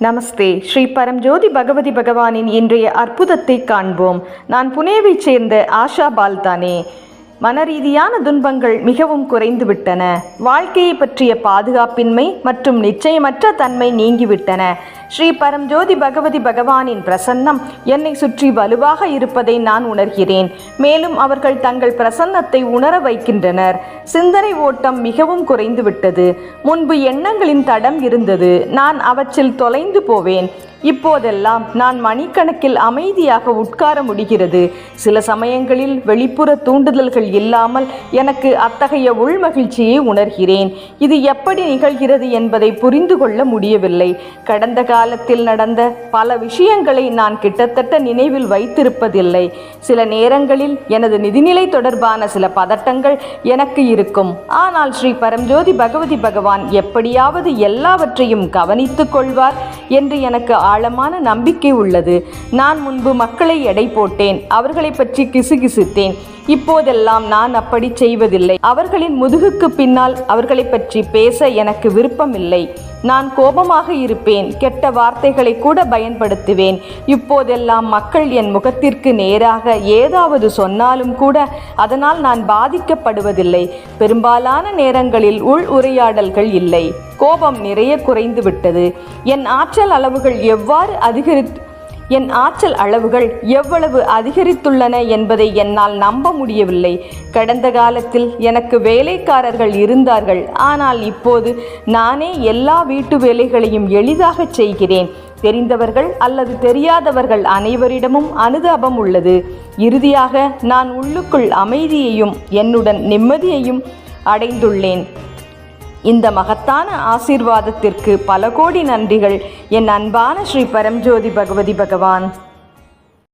நமஸ்தே. ஸ்ரீ பரம்ஜோதி பகவதி பகவானின் இன்றைய அற்புதத்தை காண்போம். நான் புனேவைச் சேர்ந்த ஆஷா பால்தானே. மனரீதியான துன்பங்கள் மிகவும் குறைந்துவிட்டன. வாழ்க்கையை பற்றிய பாதுகாப்பின்மை மற்றும் நிச்சயமற்ற தன்மை நீங்கிவிட்டன. ஸ்ரீ பரம்ஜோதி பகவதி பகவானின் பிரசன்னம் என்னை சுற்றி வலுவாக இருப்பதை நான் உணர்கிறேன். மேலும் அவர்கள் தங்கள் பிரசன்னத்தை உணர வைக்கின்றனர். சிந்தனை ஓட்டம் மிகவும் குறைந்துவிட்டது. முன்பு எண்ணங்களின் தடம் இருந்தது. நான் அவற்றில் தொலைந்து போவேன். இப்போதெல்லாம் நான் மணிக்கணக்கில் அமைதியாக உட்கார முடிகிறது. சில சமயங்களில் வெளிப்புற தூண்டுதல்கள் இல்லாமல் எனக்கு அத்தகைய உள்மகிழ்ச்சியை உணர்கிறேன். இது எப்படி நிகழ்கிறது என்பதை புரிந்து கொள்ள முடியவில்லை. கடந்த காலத்தில் நடந்த பல விஷயங்களை நான் கிட்டத்தட்ட நினைவில் வைத்திருப்பதில்லை. சில நேரங்களில் எனது நிதிநிலை தொடர்பான சில பதட்டங்கள் எனக்கு இருக்கும். ஆனால் ஸ்ரீ பரம்ஜோதி பகவதி பகவான் எப்படியாவது எல்லாவற்றையும் கவனித்துக் கொள்வார். என்று எனக்கு ஆழமான நம்பிக்கை உள்ளது. நான் முன்பு மக்களை எடை போட்டேன் அவர்களை பற்றி கிசுகிசுத்தேன். இப்போதெல்லாம் நான் அப்படி செய்வதில்லை. அவர்களின் முதுகுக்கு பின்னால் அவர்களை பற்றி பேச எனக்கு விருப்பமில்லை. நான் கோபமாக இருப்பேன் கெட்ட வார்த்தைகளை கூட பயன்படுத்துவேன். இப்போதெல்லாம் மக்கள் என் முகத்திற்கு நேராக ஏதாவது சொன்னாலும் கூட அதனால் நான் பாதிக்கப்படுவதில்லை. பெரும்பாலான நேரங்களில் உள் உரையாடல்கள் இல்லை. கோபம் நிறைய குறைந்து விட்டது என் ஆற்றல் அளவுகள் எவ்வாறு அதிகரித்து என் ஆற்றல் அளவுகள் எவ்வளவு அதிகரித்துள்ளன என்பதை என்னால் நம்ப முடியவில்லை. கடந்த காலத்தில் எனக்கு வேலைக்காரர்கள் இருந்தார்கள். ஆனால் இப்போது நானே எல்லா வீட்டு வேலைகளையும் எளிதாக செய்கிறேன். தெரிந்தவர்கள் அல்லது தெரியாதவர்கள் அனைவரிடமும் அனுதாபம் உள்ளது. இறுதியாக நான் உள்ளுக்குள் அமைதியையும் என்னுடன் நிம்மதியையும் அடைந்துள்ளேன். இந்த மகத்தான ஆசீர்வாதத்திற்கு பல கோடி நன்றிகள். என் அன்பான ஸ்ரீ பரம்ஜோதி பகவதி பகவான்.